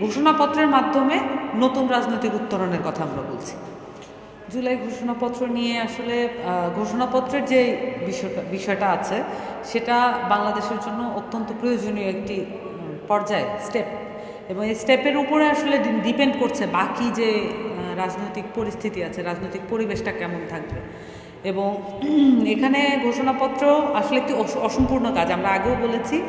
ঘোষণাপত্রের মাধ্যমে নতুন রাজনৈতিক উত্তরণের কথা আমরা বলছি। জুলাই ঘোষণাপত্র নিয়ে আসলে ঘোষণাপত্রের যে বিষয়টা বিষয়টা আছে, সেটা বাংলাদেশের জন্য অত্যন্ত প্রয়োজনীয় একটি পর্যায় স্টেপ এবং এই স্টেপের উপরে আসলে ডিপেন্ড করছে বাকি যে রাজনৈতিক পরিস্থিতি আছে, রাজনৈতিক পরিবেশটা কেমন থাকবে। এবং এখানে ঘোষণাপত্র আসলে একটি অস- অসম্পূর্ণ কাজ। আমরা আগেও বলেছি,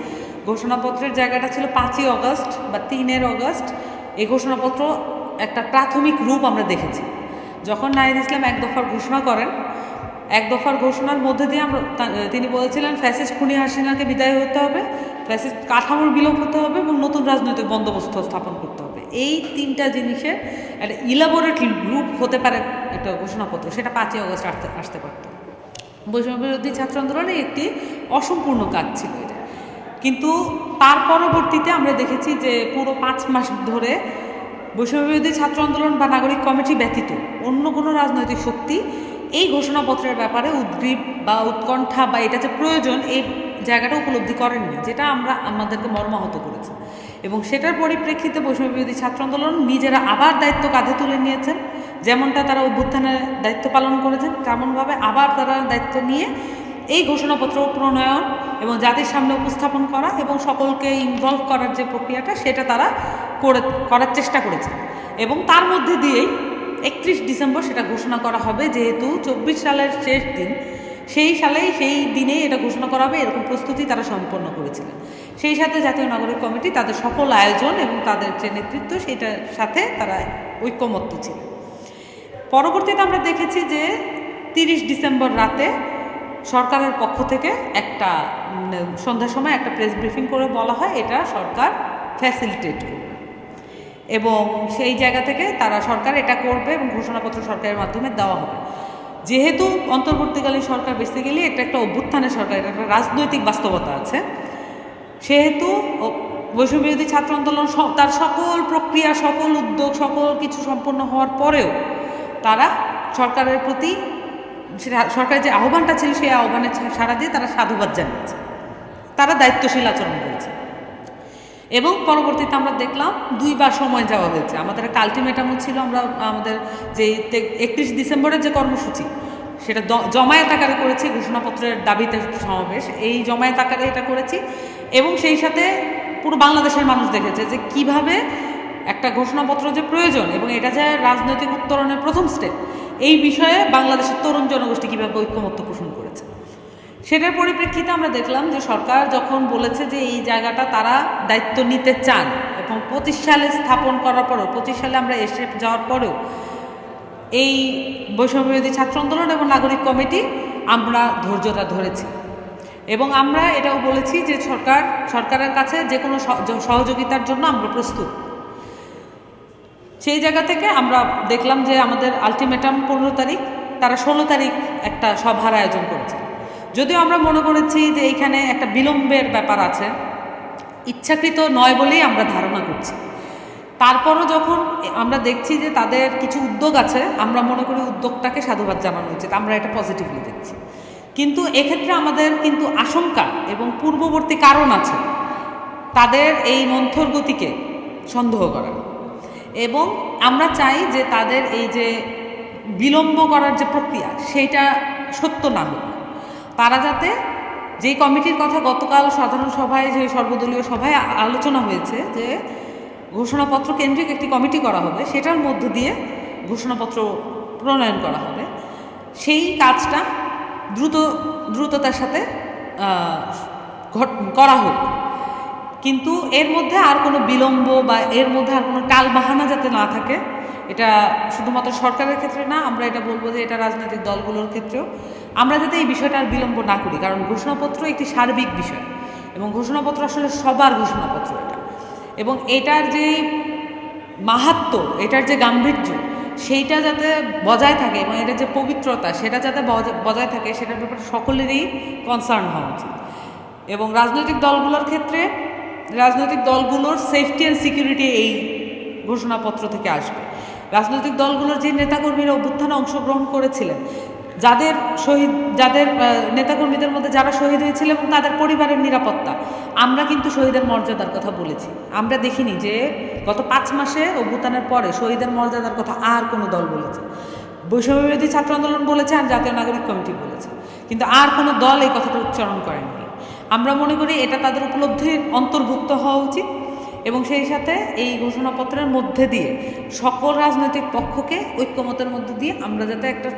ঘোষণাপত্রের জায়গাটা ছিল পাঁচই অগস্ট বা তিনের অগস্ট। এই ঘোষণাপত্র একটা প্রাথমিক রূপ আমরা দেখেছি। যখন নাহিদ ইসলাম এক দফার ঘোষণা করেন, এক দফার ঘোষণার মধ্যে দিয়ে আমরা তিনি বলেছিলেন, ফ্যাসিস্ট খুনি হাসিনাকে বিদায় হতে হবে, ফ্যাসিস্ট কাঠামোর বিলোপ হতে হবে এবং নতুন রাজনৈতিক বন্দোবস্ত স্থাপন করতে হবে। এই তিনটা জিনিসের একটা ইলাবোরেট গ্রুপ হতে পারে একটা ঘোষণাপত্র, সেটা পাঁচই অগস্ট আসতে আসতে পারত। বৈষম্য বিরোধী ছাত্র আন্দোলনে একটি অসম্পূর্ণ কাজ ছিল এটা। কিন্তু তার পরবর্তীতে আমরা দেখেছি যে পুরো পাঁচ মাস ধরে বৈষম্য বিরোধী ছাত্র আন্দোলন বা নাগরিক কমিটি ব্যতীত অন্য কোনো রাজনৈতিক শক্তি এই ঘোষণাপত্রের ব্যাপারে উদ্গ্রীব বা উৎকণ্ঠা বা এটা যে প্রয়োজন, এই জায়গাটা উপলব্ধি করেননি, যেটা আমরা, আমাদেরকে মর্মাহত করেছে। এবং সেটার পরিপ্রেক্ষিতে বৈষম্য বিরোধী ছাত্র আন্দোলন নিজেরা আবার দায়িত্ব কাঁধে তুলে নিয়েছেন। যেমনটা তারা অভ্যুত্থানের দায়িত্ব পালন করেছেন, তেমনভাবে আবার তারা দায়িত্ব নিয়ে এই ঘোষণাপত্র, প্রণয়ন এবং জাতির সামনে উপস্থাপন করা এবং সকলকে ইনভলভ করার যে প্রক্রিয়াটা, সেটা তারা করে, করার চেষ্টা করেছে এবং তার মধ্যে দিয়েই একত্রিশ ডিসেম্বর সেটা ঘোষণা করা হবে, যেহেতু চব্বিশ সালের শেষ দিন। সেই সালেই, সেই দিনেই এটা ঘোষণা করা হবে, এরকম প্রস্তুতি তারা সম্পন্ন করেছিলেন। সেই সাথে জাতীয় নাগরিক কমিটি তাদের সকল আয়োজন এবং তাদের যে নেতৃত্ব, সেটার সাথে তারা ঐক্যমত্য ছিল। পরবর্তীতে আমরা দেখেছি যে তিরিশ ডিসেম্বর রাতে সরকারের পক্ষ থেকে একটা সন্ধ্যার সময় একটা প্রেস ব্রিফিং করে বলা হয়, এটা সরকার ফ্যাসিলিটেট করবে। এবং সেই জায়গা থেকে তারা সরকার এটা করবে এবং ঘোষণাপত্র সরকারের মাধ্যমে দেওয়া হবে। যেহেতু অন্তর্বর্তীকালীন সরকার বেসিক্যালি এটা একটা অভ্যুত্থানের সরকার, এটা একটা রাজনৈতিক বাস্তবতা আছে। সেহেতু ও- বৈষম্য বিরোধী ছাত্র আন্দোলন তার সকল প্রক্রিয়া, সকল উদ্যোগ, সকল কিছু সম্পন্ন হওয়ার পরেও তারা সরকারের প্রতি সরকারের যে আহ্বানটা ছিল সেই আহ্বানের সাড়া দিয়ে তারা সাধুবাদ জানিয়েছে। তারা দায়িত্বশীল আচরণ করেছে। এবং পরবর্তীতে আমরা দেখলাম দুইবার সময় যাওয়া হয়েছে। আমাদের একটা আলটিমেটামও ছিল আমরা, আমাদের যে একত্রিশ ডিসেম্বরের যে কর্মসূচি, সেটা জমায়েত আকারে করেছি, ঘোষণাপত্রের দাবিতে সমাবেশ। এই জমায়েত আকারে এটা করেছি এবং সেই সাথে পুরো বাংলাদেশের মানুষ দেখেছে যে কীভাবে একটা ঘোষণাপত্র যে প্রয়োজন এবং এটা যে রাজনৈতিক উত্তরণের প্রথম স্টেপ এই বিষয়ে বাংলাদেশের তরুণ জনগোষ্ঠী কীভাবে ঐক্যমত্য পোষণ করেছে। সেটার পরিপ্রেক্ষিতে আমরা দেখলাম যে সরকার যখন বলেছে যে এই জায়গাটা তারা দায়িত্ব নিতে চান এবং পঁচিশ সালে স্থাপন করার পরেও, পঁচিশ সালে আমরা এসে যাওয়ার পরেও এই বৈষম্য বিরোধী ছাত্র আন্দোলন এবং নাগরিক কমিটি আমরা ধৈর্যটা ধরেছি। এবং আমরা এটাও বলেছি যে সরকার, সরকারের কাছে যে কোনো সহ- সহযোগিতার জন্য আমরা প্রস্তুত। সেই জায়গা থেকে আমরা দেখলাম যে আমাদের আলটিমেটাম পনেরো তারিখ, তারা ষোলো তারিখ একটা সভার আয়োজন করেছে। যদিও আমরা মনে করেছি যে এইখানে একটা বিলম্বের ব্যাপার আছে, ইচ্ছাকৃত নয় বলেই আমরা ধারণা করছি। তারপরও যখন আমরা দেখছি যে তাদের কিছু উদ্যোগ আছে, আমরা মনে করি উদ্যোগটাকে সাধুবাদ জানানো উচিত, আমরা এটা পজিটিভলি দেখছি। কিন্তু এক্ষেত্রে আমাদের কিন্তু আশঙ্কা এবং পূর্ববর্তী কারণ আছে, তাদের এই মন্থর গতিকে সন্দেহ করা। এবং আমরা চাই যে তাদের এই যে বিলম্ব করার যে প্রক্রিয়া সেইটা সত্য না হোক। তারা যাতে যেই কমিটির কথা গতকাল সাধারণ সভায়, যে সর্বদলীয় সভায় আলোচনা হয়েছে যে ঘোষণাপত্র কেন্দ্রিক একটি কমিটি করা হবে, সেটার মধ্য দিয়ে ঘোষণাপত্র প্রণয়ন করা হবে। সেই কাজটা দ্রুত, দ্রুততার সাথে করা হোক। কিন্তু এর মধ্যে আর কোনো বিলম্ব বা এর মধ্যে আর কোনো টাল বাহানা যাতে না থাকে, এটা শুধুমাত্র সরকারের ক্ষেত্রে না, আমরা এটা বলব যে এটা রাজনৈতিক দলগুলোর ক্ষেত্রেও, আমরা যাতে এই বিষয়টা আর বিলম্ব না করি। কারণ ঘোষণাপত্র একটি সার্বিক বিষয় এবং ঘোষণাপত্র আসলে সবার ঘোষণাপত্র এটা। এবং এটার যে মাহাত্ম, এটার যে গাম্ভীর্য, সেইটা যাতে বজায় থাকে এবং এটার যে পবিত্রতা, সেটা যাতে বজা- বজায় থাকে, সেটার ব্যাপারে সকলেরই কনসার্ন হওয়া উচিত। এবং রাজনৈতিক দলগুলোর ক্ষেত্রে রাজনৈতিক দলগুলোর সেফটি অ্যান্ড সিকিউরিটি এই ঘোষণাপত্র থেকে আসবে। রাজনৈতিক দলগুলোর যে নেতাকর্মীরা অভ্যুত্থানে অংশগ্রহণ করেছিলেন, যাদের শহীদ, যাদের নেতাকর্মীদের মধ্যে যারা শহীদ হয়েছিল এবং তাদের পরিবারের নিরাপত্তা, আমরা কিন্তু শহীদের মর্যাদার কথা বলেছি। আমরা দেখিনি যে গত পাঁচ মাসে অভ্যুত্থানের পরে শহীদের মর্যাদার কথা আর কোনো দল বলেছে। বৈষম্যবিরোধী ছাত্র আন্দোলন বলেছে আর জাতীয় নাগরিক কমিটি বলেছে। কিন্তু আর কোনো দল এই কথাটা উচ্চারণ করেননি আমরা মনে করি এটা তাদের উপলব্ধির অন্তর্ভুক্ত হওয়া উচিত এবং সেই সাথে এই ঘোষণাপত্রের মধ্যে দিয়ে সকল রাজনৈতিক পক্ষকে ঐক্যমতের মধ্যে দিয়ে আমরা যাতে একটা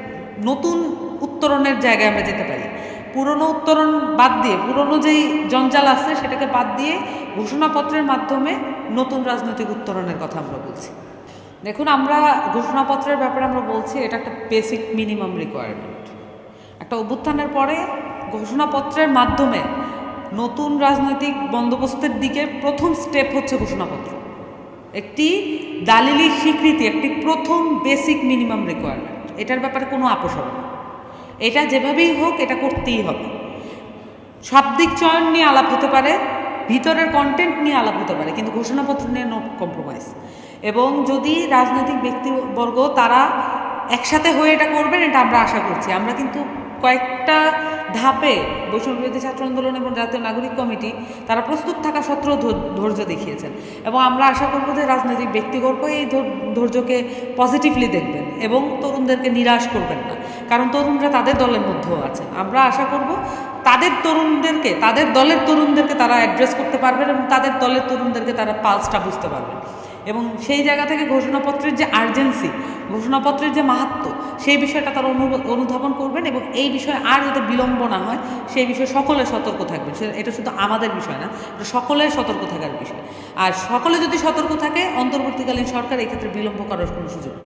নতুন উত্তরণের জায়গায় আমরা যেতে পারি। পুরনো উত্তরণ বাদ দিয়ে, পুরনো যেই জঞ্জাল আছে সেটাকে বাদ দিয়ে ঘোষণাপত্রের মাধ্যমে নতুন রাজনৈতিক উত্তরণের কথা আমরা বলছি। দেখুন, আমরা ঘোষণাপত্রের ব্যাপারে আমরা বলছি, এটা একটা বেসিক মিনিমাম রিকোয়ারমেন্ট একটা অভ্যুত্থানের পরে ঘোষণাপত্রের মাধ্যমে নতুন রাজনৈতিক বন্দোবস্তের দিকে প্রথম স্টেপ হচ্ছে ঘোষণাপত্র। একটি দালিলি স্বীকৃতি, একটি প্রথম বেসিক মিনিমাম রিকোয়ারমেন্ট এটার ব্যাপারে কোনো আপোষ হবে না। এটা যেভাবেই হোক, এটা করতেই হবে। শাব্দিক চয়ন নিয়ে আলাপ হতে পারে, ভিতরের কন্টেন্ট নিয়ে আলাপ হতে পারে, কিন্তু ঘোষণাপত্র নিয়ে নো কম্প্রোমাইজ এবং যদি রাজনৈতিক ব্যক্তিবর্গ তারা একসাথে হয়ে এটা করবেন, এটা আমরা আশা করছি। আমরা কিন্তু কয়েকটা ধাপে বৈষম্যবিরোধী ছাত্র আন্দোলন এবং জাতীয় নাগরিক কমিটি, তারা প্রস্তুত থাকা সত্ত্বেও ধৈর্য দেখিয়েছেন। এবং আমরা আশা করব যে রাজনৈতিক ব্যক্তিগর্গ এই ধৈর্যকে পজিটিভলি দেখবেন এবং তরুণদেরকে নিরাশ করবেন না। কারণ তরুণরা তাদের দলের মধ্যেও আছেন আমরা আশা করব তাদের তরুণদেরকে, তাদের দলের তরুণদেরকে তারা অ্যাড্রেস করতে পারবেন এবং তাদের দলের তরুণদেরকে তারা পালসটা বুঝতে পারবেন। এবং সেই জায়গা থেকে ঘোষণাপত্রের যে আর্জেন্সি ঘোষণাপত্রের যে মাহাত্ম, সেই বিষয়টা তারা অনু- অনুধাবন করবেন এবং এই বিষয়ে আর যাতে বিলম্ব না হয়, সেই বিষয়ে সকলে সতর্ক থাকবেন এটা শুধু আমাদের বিষয় না, এটা সকলের সতর্ক থাকার বিষয় আর সকলে যদি সতর্ক থাকে, অন্তর্বর্তীকালীন সরকার এক্ষেত্রে বিলম্ব করার কোনো সুযোগ।